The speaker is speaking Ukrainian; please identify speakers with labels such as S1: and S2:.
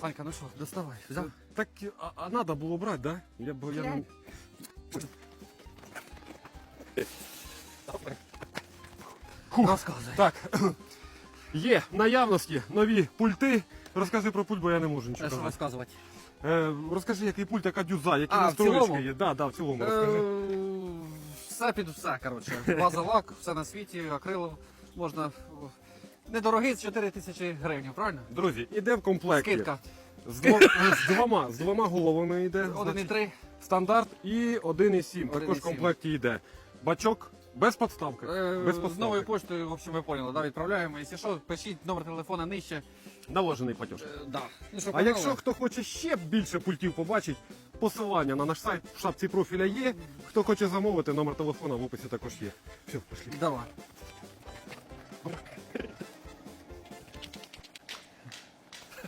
S1: Санька, ну що, доставай. Взяв?
S2: Так, а, а надо було брати, да? Я б я не... Хух.
S1: Розказуй.
S2: Так. Є в наявності нові пульти. Розкажи про пульт, бо я не можу нічого
S1: Е, Що
S2: казати.
S1: розказувати?
S2: Е, розкажи, який пульт, яка дюза, які
S1: А, в
S2: настройки
S1: цілому?
S2: є. Да, да, в цілому розкажи.
S1: Е, Все під все, коротше. База лак, все на світі, акрилов. Можна. Недорогий, з 4 тисячі гривень, правильно?
S2: Друзі, іде в комплекті.
S1: Скидка.
S2: З, дво- з двома, з двома головами йде.
S1: 1,3.
S2: Стандарт і 1,7. Також в комплекті йде. Бачок без подставки.
S1: Е,
S2: без
S1: З
S2: подставки.
S1: новою поштою, в общем, ви поняли, да, відправляємо. Якщо що, пишіть номер телефона нижче.
S2: Наложений платеж.
S1: Е, Да. Ну, що,
S2: А
S1: погнали?
S2: якщо хто хоче ще більше пультів побачить, посилання на наш сайт в шапці профіля є. Хто хоче замовити, номер телефона в описі також є. Все, пішли.
S1: Давай.